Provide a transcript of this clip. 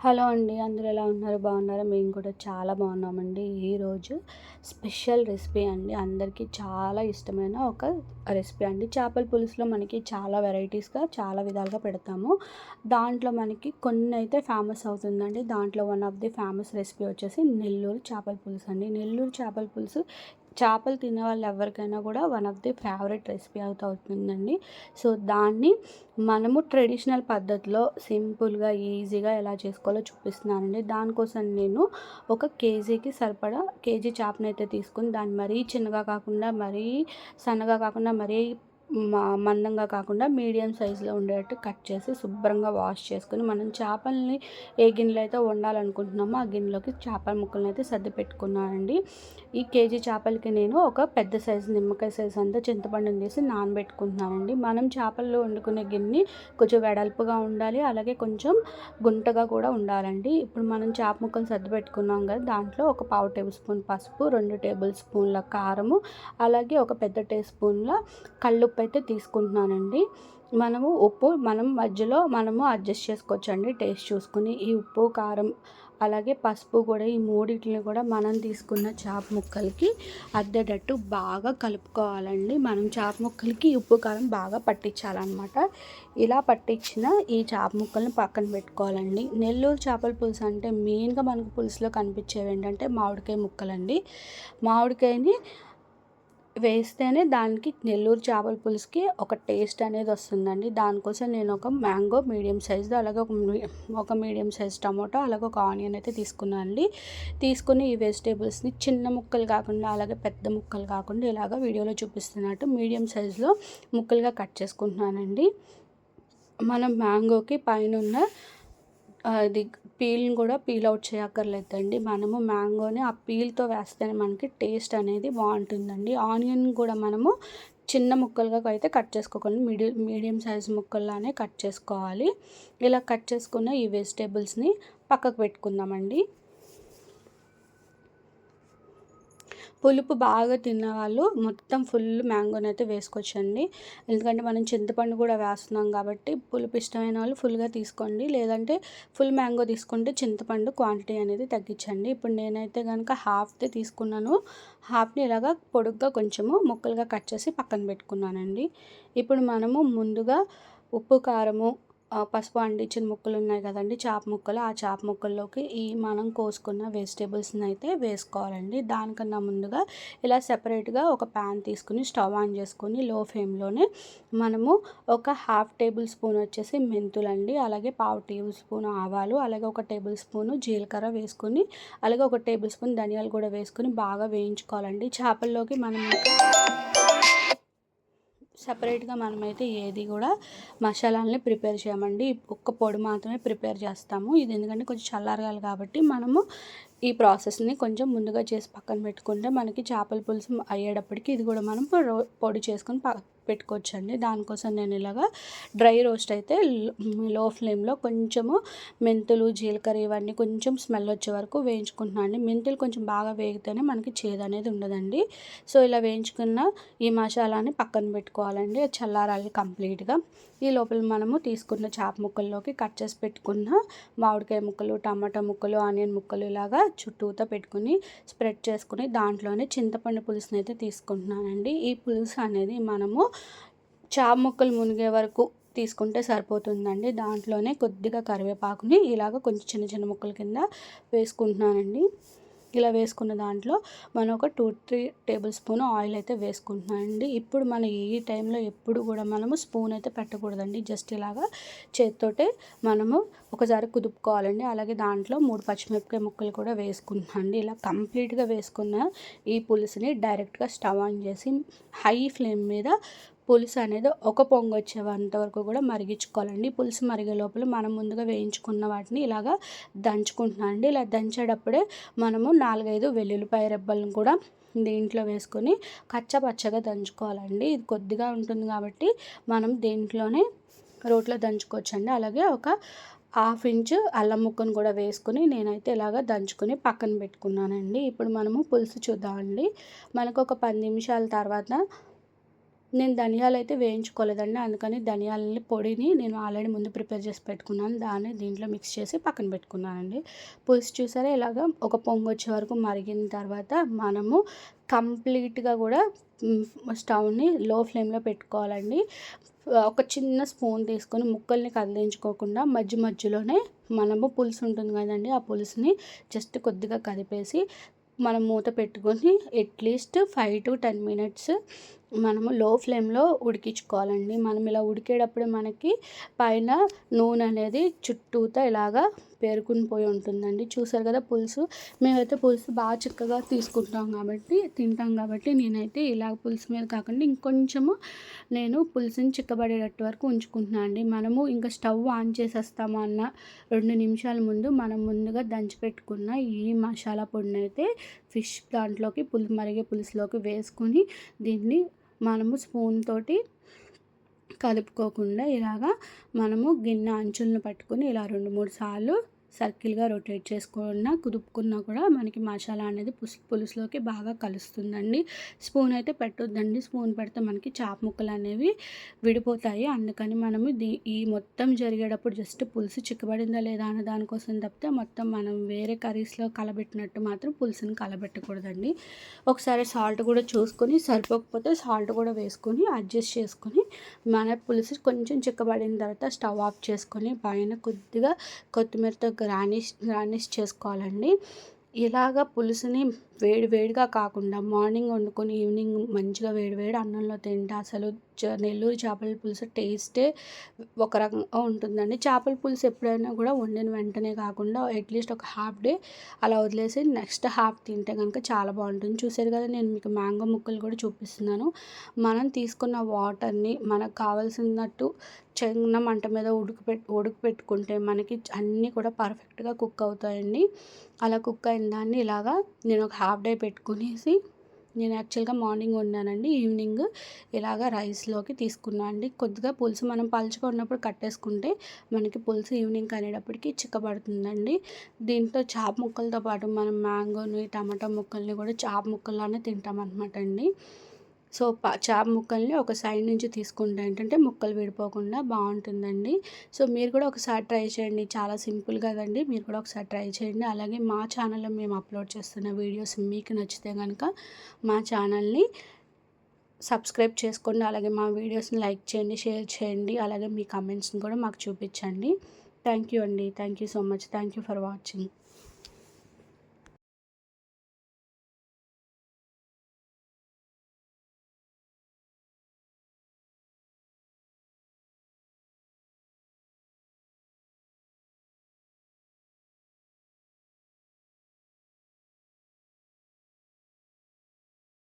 Hello అండి అందరూ ఎలా ఉన్నారు? బాగున్నారా? మేము కూడా చాలా బాగున్నామండి. ఈరోజు స్పెషల్ రెసిపీ అండి. అందరికీ చాలా ఇష్టమైన ఒక రెసిపీ అండి. చేపల పులుసులో మనకి చాలా వెరైటీస్గా చాలా విధాలుగా పెడతాము. దాంట్లో మనకి కొన్ని అయితే ఫేమస్ అవుతుందండి. దాంట్లో one of the famous recipe వచ్చేసి నెల్లూరు చేపల పులుసు అండి. నెల్లూరు చేపల పులుసు చేపలు తినే వాళ్ళు ఎవరికైనా కూడా one of the favourite recipe అవుతూ అవుతుందండి. సో దాన్ని మనము ట్రెడిషనల్ పద్ధతిలో సింపుల్గా ఈజీగా ఎలా చేసుకోవాలో చూపిస్తున్నానండి. దానికోసం నేను ఒక కేజీకి సరిపడా కేజీ చేపనైతే తీసుకుని దాన్ని మరీ చిన్నగా కాకుండా మరీ సన్నగా కాకుండా మరీ మందంగా కాకుండా మీడియం సైజులో ఉండేటట్టు కట్ చేసి శుభ్రంగా వాష్ చేసుకుని మనం చేపల్ని ఏ గిన్నెలో అయితే వండాలనుకుంటున్నామో ఆ గిన్నెలోకి చేపల ముక్కలను అయితే సర్ది పెట్టుకున్నానండి. ఈ కేజీ చేపలకి నేను ఒక పెద్ద సైజు నిమ్మకాయ సైజు అంతా చింతపండుని తీసి నానబెట్టుకుంటున్నానండి. మనం చేపల్లో వండుకునే గిన్నె కొంచెం వెడల్పుగా ఉండాలి అలాగే కొంచెం గుంటగా కూడా ఉండాలండి. ఇప్పుడు మనం చేప ముక్కలు సర్ది పెట్టుకున్నాం కదా దాంట్లో ఒక పావు టేబుల్ స్పూన్ పసుపు రెండు టేబుల్ స్పూన్ల కారము అలాగే ఒక పెద్ద టేబుల్ స్పూన్ల కళ్ళు ఉప్పు అయితే తీసుకుంటున్నానండి. మనము ఉప్పు మనం మధ్యలో మనము అడ్జస్ట్ చేసుకోవచ్చండి. టేస్ట్ చూసుకుని ఈ ఉప్పు కారం అలాగే పసుపు కూడా ఈ మూడింటిని కూడా మనం తీసుకున్న చేప ముక్కలకి అద్దేటట్టు బాగా కలుపుకోవాలండి. మనం చేప ముక్కలకి ఉప్పు కారం బాగా పట్టించాలన్నమాట. ఇలా పట్టించిన ఈ చేప ముక్కల్ని పక్కన పెట్టుకోవాలండి. నెల్లూరు చేపల పులుసు అంటే మెయిన్గా మనకు పులుసులో కనిపించేవి ఏంటంటే మామిడికాయ ముక్కలండి. మామిడికాయని వేస్తేనే దానికి నెల్లూరు చేపల పులుసుకి ఒక టేస్ట్ అనేది వస్తుందండి. దానికోసం నేను ఒక మ్యాంగో మీడియం సైజు అలాగే ఒక ఒక మీడియం సైజ్ టమాటో అలాగే ఒక ఆనియన్ అయితే తీసుకున్నాను అండి. తీసుకుని ఈ వెజిటేబుల్స్ని చిన్న ముక్కలు కాకుండా అలాగే పెద్ద ముక్కలు కాకుండా ఇలాగ వీడియోలో చూపిస్తున్నట్టు మీడియం సైజులో ముక్కలుగా కట్ చేసుకుంటున్నానండి. మనం మ్యాంగోకి పైన ఉన్న అది పీల్ని కూడా పీల్ అవుట్ చేయక్కర్లేదండి. మనము మ్యాంగోని ఆ పీల్తో వేస్తేనే మనకి టేస్ట్ అనేది బాగుంటుందండి. ఆనియన్ కూడా మనము చిన్న ముక్కలుగా అయితే కట్ చేసుకోకండి మీడియం మీడియం సైజ్ ముక్కల్లానే కట్ చేసుకోవాలి. ఇలా కట్ చేసుకున్న ఈ వెజిటేబుల్స్ని పక్కకు పెట్టుకుందామండి. పులుపు బాగా తిన్నవాళ్ళు మొత్తం ఫుల్ మ్యాంగోని అయితే వేసుకోవచ్చండి. ఎందుకంటే మనం చింతపండు కూడా వేస్తున్నాం కాబట్టి పులుపు ఇష్టమైన వాళ్ళు ఫుల్గా తీసుకోండి. లేదంటే ఫుల్ మ్యాంగో తీసుకుంటే చింతపండు క్వాంటిటీ అనేది తగ్గించండి. ఇప్పుడు నేనైతే కనుక హాఫ్ది తీసుకున్నాను. హాఫ్ని ఇలాగా పొడుగ్గా కొంచెము ముక్కలుగా కట్ చేసి పక్కన పెట్టుకున్నానండి. ఇప్పుడు మనము ముందుగా ఉప్పు కారము పసుపు అంటించిన ముక్కలు ఉన్నాయి కదండి చాప ముక్కలు. ఆ చాప ముక్కల్లోకి ఈ మనం కోసుకున్న వెజిటేబుల్స్ని అయితే వేసుకోవాలండి. దానికన్నా ముందుగా ఇలా సెపరేట్గా ఒక ప్యాన్ తీసుకుని స్టవ్ ఆన్ చేసుకుని లో ఫ్లేమ్లోనే మనము ఒక హాఫ్ టేబుల్ స్పూన్ వచ్చేసి మెంతులండి అలాగే పావు టేబుల్ స్పూన్ ఆవాలు అలాగే ఒక టేబుల్ స్పూన్ జీలకర్ర వేసుకొని అలాగే ఒక టేబుల్ స్పూన్ ధనియాలు కూడా వేసుకొని బాగా వేయించుకోవాలండి. చేపల్లోకి మనం సపరేట్గా మనమైతే ఏది కూడా మసాలాలని ప్రిపేర్ చేయమండి. ఒక్క పొడి మాత్రమే ప్రిపేర్ చేస్తాము. ఇది ఎందుకంటే కొంచెం చల్లారగాలి కాబట్టి మనము ఈ ప్రాసెస్ని కొంచెం ముందుగా చేసి పక్కన పెట్టుకుంటే మనకి చేపల పులుసు అయ్యేటప్పటికి ఇది కూడా మనం పొడి చేసుకొని పెట్టుకోవచ్చండి. దానికోసం నేను ఇలాగా డ్రై రోస్ట్ అయితే లో ఫ్లేమ్లో కొంచెము మెంతులు జీలకర్ర ఇవన్నీ కొంచెం స్మెల్ వచ్చే వరకు వేయించుకుంటున్నాను అండి. మెంతులు కొంచెం బాగా వేగితేనే మనకి చేదు అనేది ఉండదండి. సో ఇలా వేయించుకున్న ఈ మసాలాని పక్కన పెట్టుకోవాలండి. చల్లారాలి కంప్లీట్గా. ఈ లోపల మనము తీసుకున్న చేప ముక్కల్లోకి కట్ చేసి పెట్టుకున్న మామిడికాయ ముక్కలు టమాటా ముక్కలు ఆనియన్ ముక్కలు ఇలాగా చుట్టూతో పెట్టుకుని స్ప్రెడ్ చేసుకుని దాంట్లోనే చింతపండు పులుసుని అయితే తీసుకుంటున్నానండి. ఈ పులుసు అనేది మనము చాప ముక్కలు మునిగే వరకు తీసుకుంటే సరిపోతుందండి. దాంట్లోనే కొద్దిగా కరివేపాకుని ఇలాగ కొంచెం చిన్న చిన్న ముక్కల కింద వేసుకుంటున్నానండి. ఇలా వేసుకున్న దాంట్లో మనం ఒక two three tablespoon oil అయితే వేసుకుంటున్నామండి ఇప్పుడు మనం ఈ టైంలో ఎప్పుడు కూడా మనము స్పూన్ అయితే పెట్టకూడదండి. జస్ట్ ఇలాగా చేతితోటే మనము ఒకసారి కుదుపుకోవాలండి. అలాగే దాంట్లో మూడు పచ్చిమిరపకాయ ముక్కలు కూడా వేసుకుంటున్నాండి ఇలా కంప్లీట్గా వేసుకున్న ఈ పులుసుని డైరెక్ట్గా స్టవ్ ఆన్ చేసి హై ఫ్లేమ్ మీద పులుసు అనేది ఒక పొంగు వచ్చేంత వరకు కూడా మరిగించుకోవాలండి. పులుసు మరిగే లోపల మనం ముందుగా వేయించుకున్న వాటిని ఇలాగా దంచుకుంటున్నాం అండి. ఇలా దంచేటప్పుడే మనము నాలుగైదు వెల్లుల్లిపాయ రెబ్బలను కూడా దీంట్లో వేసుకొని కచ్చపచ్చగా దంచుకోవాలండి. ఇది కొద్దిగా ఉంటుంది కాబట్టి మనం దీంట్లోనే రోట్లో దంచుకోవచ్చండి. అలాగే ఒక హాఫ్ ఇంచ్ అల్లం ముక్కను కూడా వేసుకుని నేనైతే ఇలాగ దంచుకొని పక్కన పెట్టుకున్నానండి. ఇప్పుడు మనము పులుసు చూద్దామండి. మనకు ఒక పది నిమిషాల తర్వాత నేను ధనియాలు అయితే వేయించుకోలేదండి. అందుకని ధనియాలని పొడిని నేను ఆల్రెడీ ముందు ప్రిపేర్ చేసి పెట్టుకున్నాను. దాన్ని దీంట్లో మిక్స్ చేసి పక్కన పెట్టుకున్నానండి. పులుసు చూసారా? ఇలాగ ఒక పొంగు వచ్చే వరకు మరిగిన తర్వాత మనము కంప్లీట్గా కూడా స్టవ్ని లో ఫ్లేమ్లో పెట్టుకోవాలండి. ఒక చిన్న స్పూన్ తీసుకొని ముక్కల్ని కదిలించుకోకుండా మధ్య మధ్యలోనే మనము పులుసు ఉంటుంది కదండి ఆ పులుసుని జస్ట్ కొద్దిగా కదిపేసి మనం మూత పెట్టుకొని at least five to ten minutes మనము లో ఫ్లేమ్లో ఉడికించుకోవాలండి. మనం ఇలా ఉడికేటప్పుడు మనకి పైన నూనె అనేది చుట్టూతా ఇలాగా పేరుకుని పోయి ఉంటుందండి. చూసారు కదా పులుసు? మేమైతే పులుసు బాగా చిక్కగా తీసుకుంటాం కాబట్టి తింటాం కాబట్టి నేనైతే ఇలా పులుసు మీద కాకుండా ఇంకొంచెము నేను పులుసుని చిక్కబడేటట్టు వరకు ఉంచుకుంటున్నాను అండి. మనము ఇంకా స్టవ్ ఆన్ చేసేస్తాము అన్న రెండు నిమిషాల ముందు. మనం ముందుగా దంచిపెట్టుకున్న ఈ మసాలా పొడిని అయితే ఫిష్ దాంట్లోకి పులుసు మరిగే పులుసులోకి వేసుకొని దీన్ని మనము స్పూన్ తోటి కలుపుకోకుండా ఇలాగా మనము గిన్నె అంచులను పట్టుకొని ఇలా రెండు మూడు సార్లు సర్కిల్గా రొటేట్ చేసుకున్నా కుదుపుకున్నా కూడా మనకి మసాలా అనేది పులుసు పులుసులోకి బాగా కలుస్తుందండి. స్పూన్ అయితే పెట్టొద్దండి. స్పూన్ పెడితే మనకి చాప ముక్కలు అనేవి విడిపోతాయి. అందుకని మనము దీ ఈ మొత్తం జరిగేటప్పుడు జస్ట్ పులుసు చిక్కబడిందా లేదా అనే దానికోసం తప్పితే మొత్తం మనం వేరే కర్రీస్లో కలబెట్టినట్టు మాత్రం పులుసుని కలబెట్టకూడదండి. ఒకసారి సాల్ట్ కూడా చూసుకొని సరిపోకపోతే సాల్ట్ కూడా వేసుకొని అడ్జస్ట్ చేసుకొని మన పులుసు కొంచెం చిక్కబడిన తర్వాత స్టవ్ ఆఫ్ చేసుకొని పైన కొద్దిగా కొత్తిమీరతో రానిష్ గార్నిష్ చేసుకోవాలండి. ఇలాగ పులుసుని వేడి వేడిగా కాకుండా మార్నింగ్ వండుకొని ఈవినింగ్ మంచిగా వేడి వేడి అన్నంలో తింటే అసలు నెల్లూరు చేపల పులుసు టేస్టే ఒక రకంగా ఉంటుందండి. చేపల పులుసు ఎప్పుడైనా కూడా వండిన వెంటనే కాకుండా అట్లీస్ట్ ఒక హాఫ్ డే అలా వదిలేసి నెక్స్ట్ హాఫ్ తింటే కనుక చాలా బాగుంటుంది. చూసారు కదా నేను మీకు మ్యాంగో ముక్కలు కూడా చూపిస్తున్నాను. మనం తీసుకున్న వాటర్ని మనకు కావాల్సినట్టు చిన్న మంట మీద ఉడికి పెట్ పెట్టుకుంటే మనకి అన్నీ కూడా పర్ఫెక్ట్గా కుక్ అవుతాయండి. అలా కుక్ అయిన దాన్ని ఇలాగా నేను ఒక హాఫ్ డే పెట్టుకునేసి నేను యాక్చువల్గా మార్నింగ్ వండానండి ఈవినింగ్ ఇలాగ రైస్లోకి తీసుకున్నాను అండి. కొద్దిగా పులుసు మనం పలుచుకున్నప్పుడు కట్టేసుకుంటే మనకి పులుసు ఈవినింగ్ అనేటప్పటికి చిక్కబడుతుందండి. దీంతో చాప ముక్కలతో పాటు మనం మ్యాంగోని టమాటా ముక్కల్ని కూడా చాప ముక్కల్లానే తింటాం అనమాట అండి. సో చేప ముక్కల్ని ఒక సైడ్ నుంచి తీసుకుంటే ఏంటంటే ముక్కలు విడిపోకుండా బాగుంటుందండి. సో మీరు కూడా ఒకసారి ట్రై చేయండి. చాలా సింపుల్ కదండి. మీరు కూడా ఒకసారి ట్రై చేయండి. అలాగే మా ఛానల్లో మేము అప్లోడ్ చేస్తున్న వీడియోస్ మీకు నచ్చితే కనుక మా ఛానల్ని సబ్స్క్రైబ్ చేసుకోండి. అలాగే మా వీడియోస్ని లైక్ చేయండి షేర్ చేయండి. అలాగే మీ కమెంట్స్ని కూడా మాకు చూపించండి. థ్యాంక్ యూ అండి. Thank you so much. Thank you for watching.